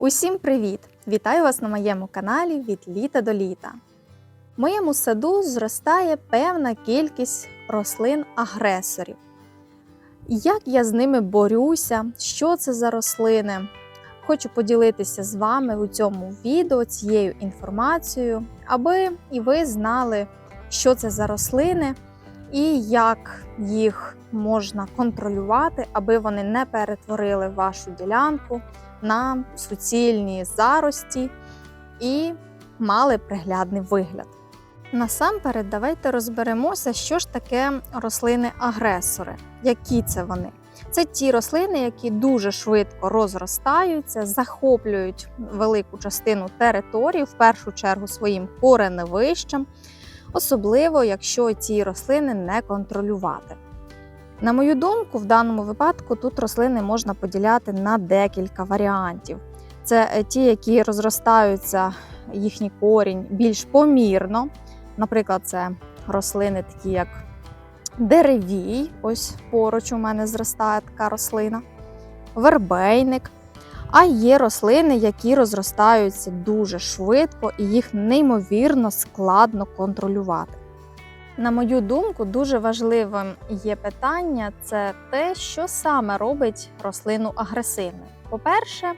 Усім привіт! Вітаю вас на моєму каналі від літа до літа. В моєму саду зростає певна кількість рослин-агресорів. Як я з ними борюся, що це за рослини? Хочу поділитися з вами у цьому відео цією інформацією, аби і ви знали, що це за рослини і як їх можна контролювати, аби вони не перетворили вашу ділянку на суцільні зарості і мали приглядний вигляд. Насамперед, давайте розберемося, що ж таке рослини-агресори. Які це вони? Це ті рослини, які дуже швидко розростаються, захоплюють велику частину території, в першу чергу своїм кореневищем, особливо якщо ці рослини не контролювати. На мою думку, в даному випадку тут рослини можна поділяти на декілька варіантів. Це е, ті, які розростаються, їхній корінь більш помірно. Наприклад, це рослини, такі як деревій, ось поруч у мене зростає така рослина, вербейник. А є рослини, які розростаються дуже швидко і їх неймовірно складно контролювати. На мою думку, дуже важливим є питання це те, що саме робить рослину агресивною. По-перше,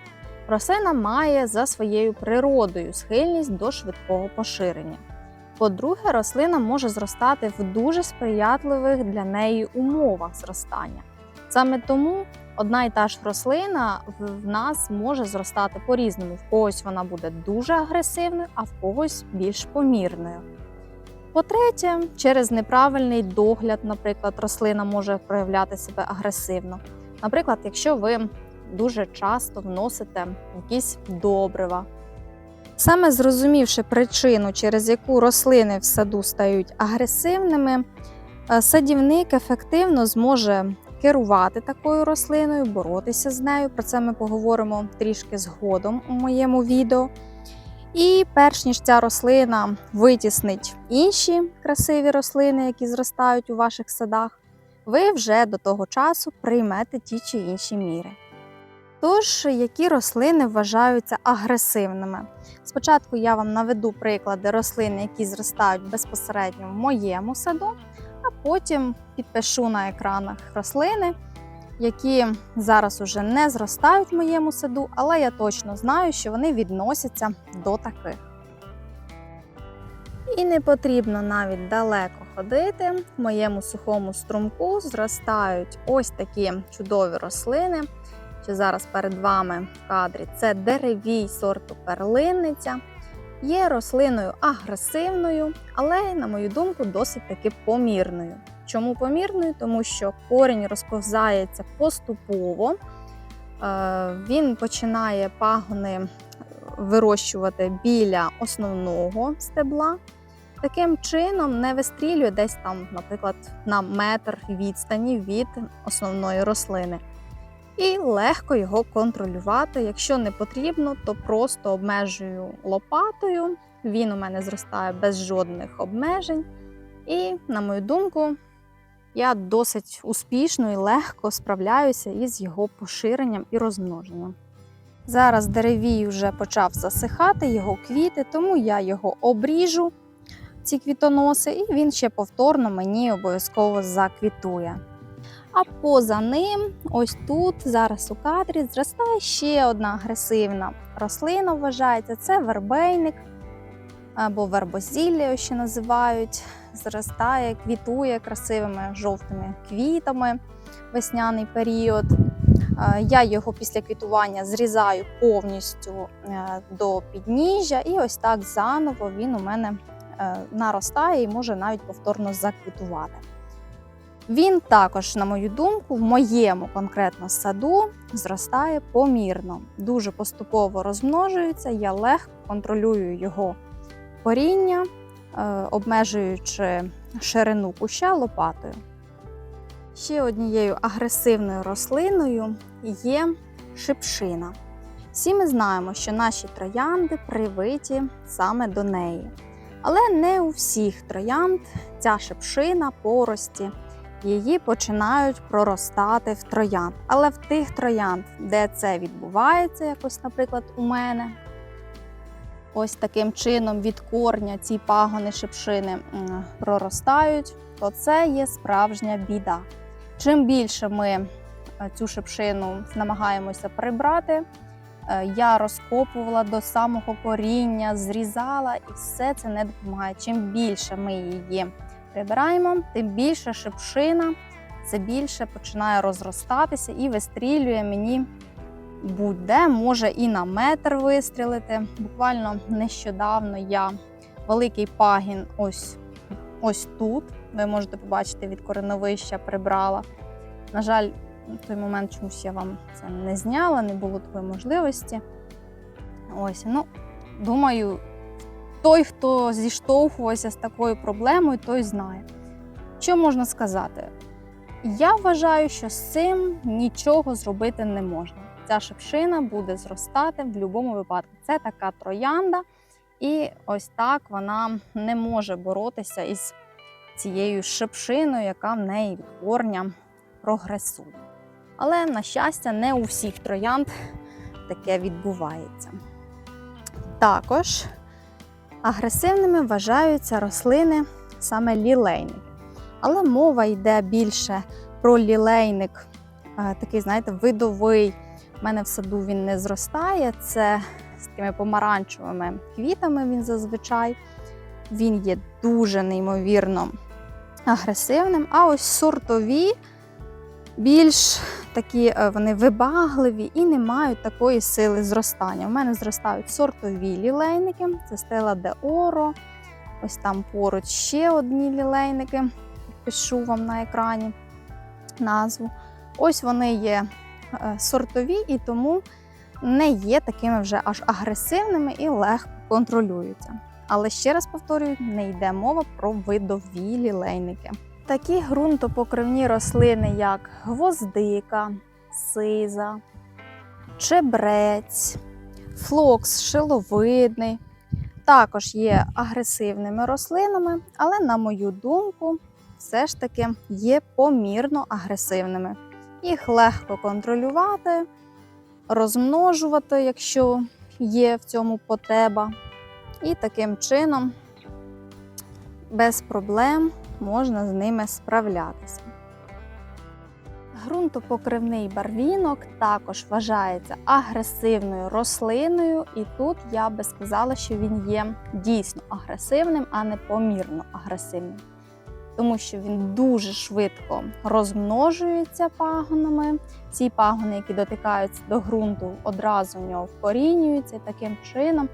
рослина має за своєю природою схильність до швидкого поширення. По-друге, рослина може зростати в дуже сприятливих для неї умовах зростання. Саме тому одна і та ж рослина в нас може зростати по-різному. В когось вона буде дуже агресивною, а в когось більш помірною. По-третє, через неправильний догляд, наприклад, рослина може проявляти себе агресивно. Наприклад, якщо ви дуже часто вносите якісь добрива. Саме зрозумівши причину, через яку рослини в саду стають агресивними, е, садівник ефективно зможе керувати такою рослиною, боротися з нею. Про це ми поговоримо трішки згодом у моєму відео. І перш ніж ця рослина витіснить інші красиві рослини, які зростають у ваших садах, ви вже до того часу приймете ті чи інші міри. Тож, які рослини вважаються агресивними? Спочатку я вам наведу приклади рослин, які зростають безпосередньо в моєму саду, а потім підпишу на екранах рослини, які зараз уже не зростають в моєму саду, але я точно знаю, що вони відносяться до таких. І не потрібно навіть далеко ходити. В моєму сухому струмку зростають ось такі чудові рослини. Що зараз перед вами в кадрі це деревій сорту перлинниця. Є рослиною агресивною, але, на мою думку, досить таки помірною. Чому помірною? Тому що корінь розповзається поступово, Е, він починає пагони вирощувати біля основного стебла. Таким чином не вистрілює десь там, наприклад, на метр відстані від основної рослини. І легко його контролювати. Якщо не потрібно, то просто обмежую лопатою. Він у мене зростає без жодних обмежень. І, на мою думку, я досить успішно і легко справляюся із його поширенням і розмноженням. Зараз деревій вже почав засихати його квіти, тому я його обріжу, ці квітоноси, і він ще повторно мені обов'язково заквітує. А поза ним, ось тут, зараз у кадрі, зростає ще одна агресивна рослина, вважається це вербейник або вербозілля, ще називають. Зростає, квітує красивими жовтими квітами весняний період. Я його після квітування зрізаю повністю е, до підніжжя, і ось так заново він у мене е, наростає і може навіть повторно заквітувати. Він також, на мою думку, в моєму конкретно саду зростає помірно, дуже поступово розмножується, я легко контролюю його коріння, е, обмежуючи ширину куща лопатою. Ще однією агресивною рослиною є шипшина. Всі ми знаємо, що наші троянди привиті саме до неї. Але не у всіх троянд ця шипшина порості її починають проростати в троянд. Але в тих троянд, де це відбувається, якось, наприклад, у мене, ось таким чином від корня ці пагони шипшини проростають, то це є справжня біда. Чим більше ми е, цю шипшину намагаємося прибрати, е, я розкопувала до самого коріння, зрізала, і все це не допомагає. Чим більше ми її прибираємо, тим більше шипшина, це більше починає розростатися і вистрілює мені будь-де, може і на метр вистрілити. Буквально нещодавно я великий пагін ось, ось тут. Ви можете побачити від кореновища прибрала. На жаль, в той момент чомусь я вам це не зняла, не було такої можливості. Ось, ну, думаю, той, хто зіштовхувався з такою проблемою, той знає. Що можна сказати? Я вважаю, що з цим нічого зробити не можна. Ця шипшина буде зростати в будь-якому випадку. Це така троянда, і ось так вона не може боротися із цією шипшиною, яка в неї від корня прогресує. Але, на щастя, не у всіх троянд таке відбувається. Також агресивними вважаються рослини саме лілейники. Але мова йде більше про лілейник, е, такий, знаєте, видовий. У мене в саду він не зростає. Це з такими помаранчевими квітами він зазвичай. Він є дуже неймовірно агресивним. А ось сортові більш такі е, вони вибагливі і не мають такої сили зростання. У мене зростають сортові лілейники, це стела де Оро. Ось там поруч ще одні лілейники. Пишу вам на екрані назву. Ось вони є сортові і тому не є такими вже аж агресивними і легко контролюються. Але ще раз повторюю, не йде мова про видові лілейники. Такі ґрунтопокривні рослини, як гвоздика, сиза, чебрець, флокс шиловидний, також є агресивними рослинами, але, на мою думку, все ж таки є помірно агресивними. Їх легко контролювати, розмножувати, якщо є в цьому потреба. І таким чином без проблем можна з ними справлятися. Грунтопокривний барвінок також вважається агресивною рослиною, і тут я би сказала, що він є дійсно агресивним, а не помірно агресивним. Тому що він дуже швидко розмножується пагонами. Ці пагони, які дотикаються до ґрунту, одразу в нього вкорінюються. І таким чином,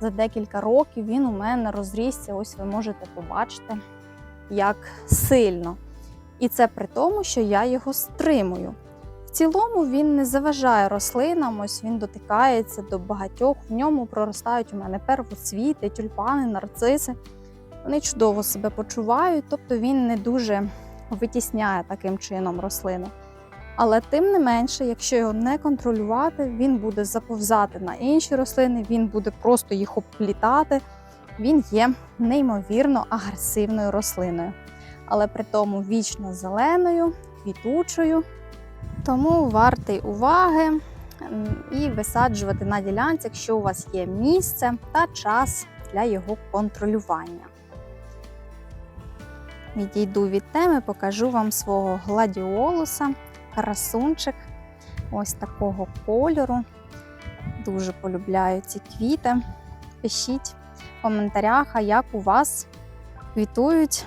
за декілька років він у мене розрісся. Ось ви можете побачити, як сильно. І це при тому, що я його стримую. В цілому він не заважає рослинам, ось він дотикається до багатьох. В ньому проростають у мене первоцвіти, тюльпани, нарциси. Вони чудово себе почувають, тобто він не дуже витісняє таким чином рослину. Але тим не менше, якщо його не контролювати, він буде заповзати на інші рослини, він буде просто їх обплітати. Він є неймовірно агресивною рослиною, але при тому вічно зеленою, квітучою. Тому вартий уваги і висаджувати на ділянці, якщо у вас є місце та час для його контролювання. Відійду від теми, покажу вам свого гладіолуса, красунчик ось такого кольору. Дуже полюбляю ці квіти. Пишіть в коментарях, як у вас квітують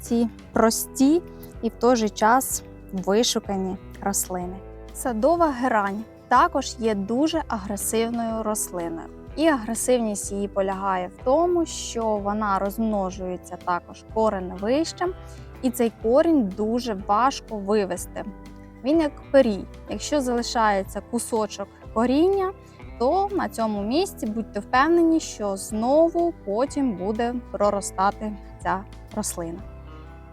ці прості і в той же час вишукані рослини. Садова герань також є дуже агресивною рослиною. І агресивність її полягає в тому, що вона розмножується також кореневищем, і цей корінь дуже важко вивести. Він як перій. Якщо залишається кусочок коріння, то на цьому місці будьте впевнені, що знову потім буде проростати ця рослина.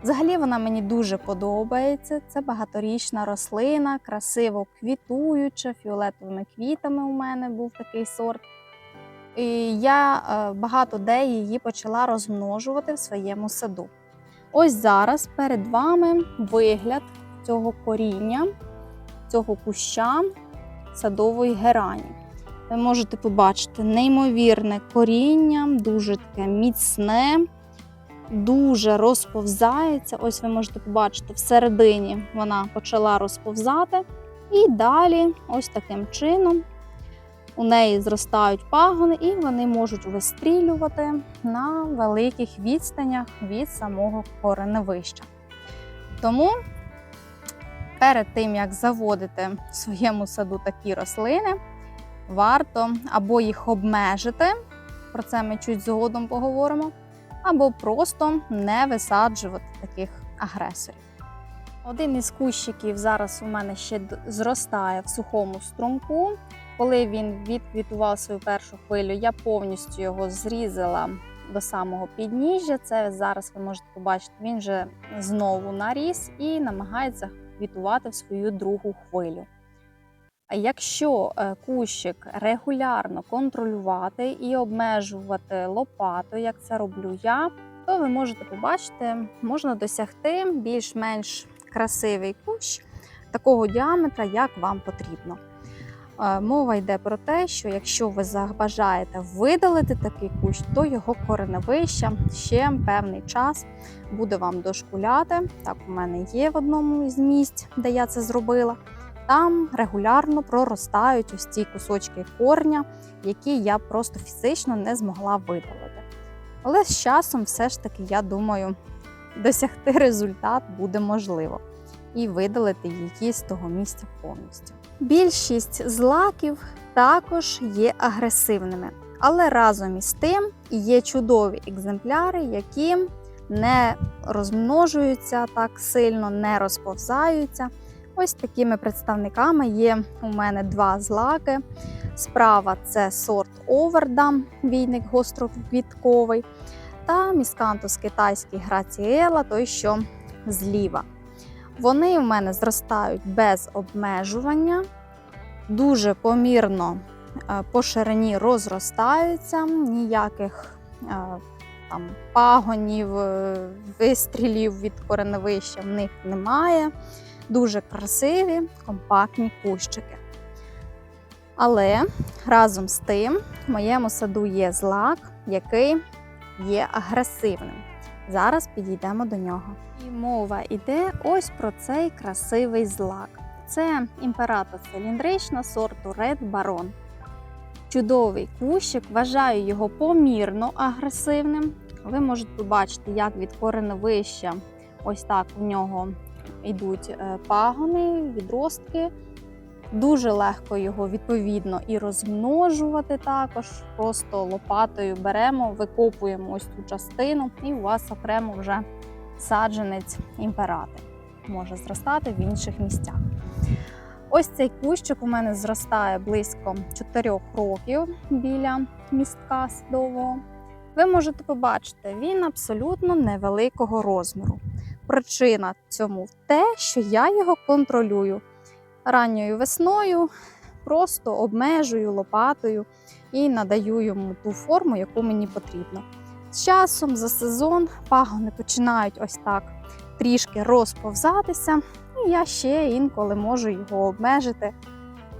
Взагалі вона мені дуже подобається. Це багаторічна рослина, красиво квітуюча, фіолетовими квітами у мене був такий сорт. І я е, багато де її почала розмножувати в своєму саду. Ось зараз перед вами вигляд цього коріння, цього куща садової герані. Ви можете побачити неймовірне коріння, дуже таке міцне, дуже розповзається. Ось ви можете побачити, всередині вона почала розповзати. І далі, ось таким чином, у неї зростають пагони, і вони можуть вистрілювати на великих відстанях від самого кореневища. Тому перед тим, як заводити в своєму саду такі рослини, варто або їх обмежити, про це ми чуть згодом поговоримо, або просто не висаджувати таких агресорів. Один із кущиків зараз у мене ще зростає в сухому струмку. Коли він відквітував свою першу хвилю, я повністю його зрізала до самого підніжжя. Це зараз ви можете побачити, він вже знову наріс і намагається квітувати в свою другу хвилю. Якщо е, кущик регулярно контролювати і обмежувати лопатою, як це роблю я, то ви можете побачити, можна досягти більш-менш красивий кущ такого діаметра, як вам потрібно. Мова йде про те, що якщо ви забажаєте видалити такий кущ, то його кореневища ще певний час буде вам дошкуляти. Так, у мене є в одному із місць, де я це зробила. Там регулярно проростають ось ці кусочки корня, які я просто фізично не змогла видалити. Але з часом, все ж таки, я думаю, досягти результат буде можливо і видалити її з того місця повністю. Більшість злаків також є агресивними, але разом із тим є чудові екземпляри, які не розмножуються так сильно, не розповзаються. Ось такими представниками є у мене два злаки. Справа це сорт Овердам, війник гостроквітковий, та міскантус китайський Граціела, той, що зліва. Вони у мене зростають без обмежування, дуже помірно е, по ширині розростаються, ніяких е, там пагонів, е, вистрілів від кореневища в них немає. Дуже красиві, компактні кущики. Але разом з тим в моєму саду є злак, який є агресивним. Зараз підійдемо до нього. І мова йде ось про цей красивий злак. Це імператор циліндрична сорту Red Baron. Чудовий кущик, вважаю його помірно агресивним. Ви можете побачити, як від кореневища ось так у нього йдуть е, пагони, відростки. Дуже легко його відповідно і розмножувати також. Просто лопатою беремо, викопуємо ось цю частину, і у вас окремо вже саджанець імператор може зростати в інших місцях. Ось цей кущик у мене зростає близько 4 років біля містка садового. Ви можете побачити, він абсолютно невеликого розміру. Причина цьому в те, що я його контролюю ранньою весною, просто обмежую лопатою і надаю йому ту форму, яку мені потрібно. З часом за сезон пагони починають ось так трішки розповзатися, і я ще інколи можу його обмежити.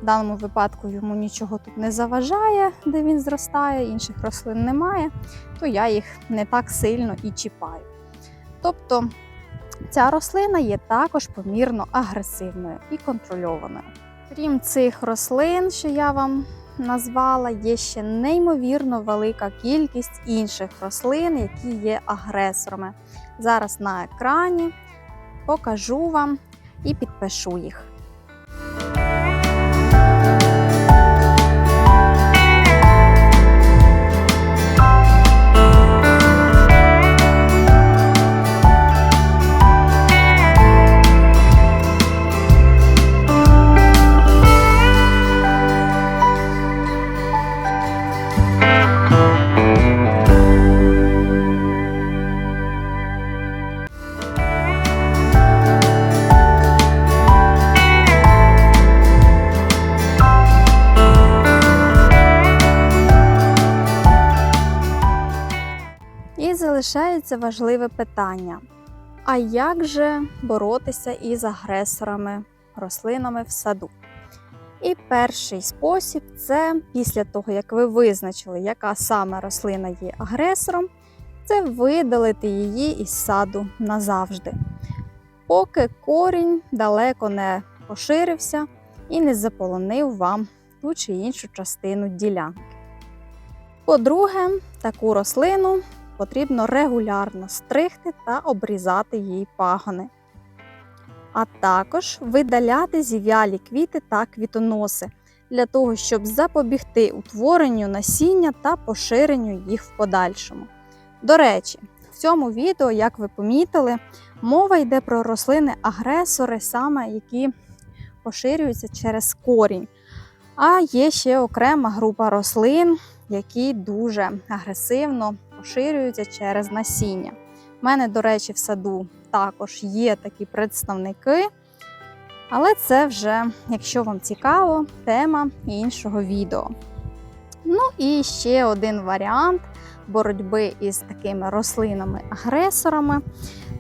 В даному випадку йому нічого тут не заважає, де він зростає, інших рослин немає, то я їх не так сильно і чіпаю. Тобто ця рослина є також помірно агресивною і контрольованою. Крім цих рослин, що я вам назвала, є ще неймовірно велика кількість інших рослин, які є агресорами. Зараз на екрані покажу вам і підпишу їх. Залишається важливе питання: А як же боротися із агресорами рослинами в саду? І перший спосіб це після того, як ви визначили, яка саме рослина є агресором, це видалити її із саду назавжди, поки корінь далеко не поширився і не заполонив вам ту чи іншу частину ділянки. По-друге, таку рослину потрібно регулярно стригти та обрізати її пагони, а також видаляти зів'ялі квіти та квітоноси для того, щоб запобігти утворенню насіння та поширенню їх в подальшому. До речі, в цьому відео, як ви помітили, мова йде про рослини-агресори, саме які поширюються через корінь. А є ще окрема група рослин, які дуже агресивно поширюються через насіння. У мене, до речі, в саду також є такі представники, але це вже, якщо вам цікаво, тема іншого відео. Ну і ще один варіант боротьби із такими рослинами-агресорами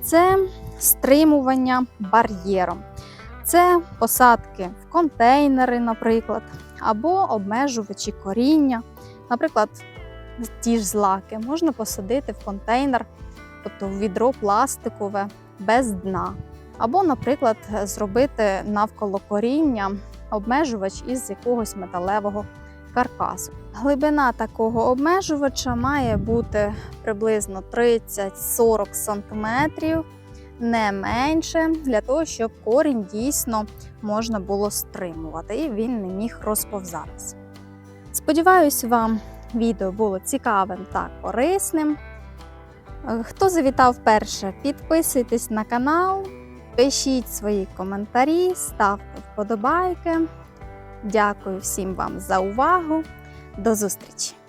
це стримування бар'єром. Це посадки в контейнери, наприклад, або обмежувачі коріння. Наприклад, ті ж злаки можна посадити в контейнер, тобто в відро пластикове без дна. Або, наприклад, зробити навколо коріння обмежувач із якогось металевого каркасу. Глибина такого обмежувача має бути приблизно 30-40 см, не менше, для того, щоб корінь дійсно можна було стримувати і він не міг розповзатися. Сподіваюсь, вам відео було цікавим та корисним. Е, Хто завітав вперше, підписуйтесь на канал, пишіть свої коментарі, ставте вподобайки. Дякую всім вам за увагу. До зустрічі!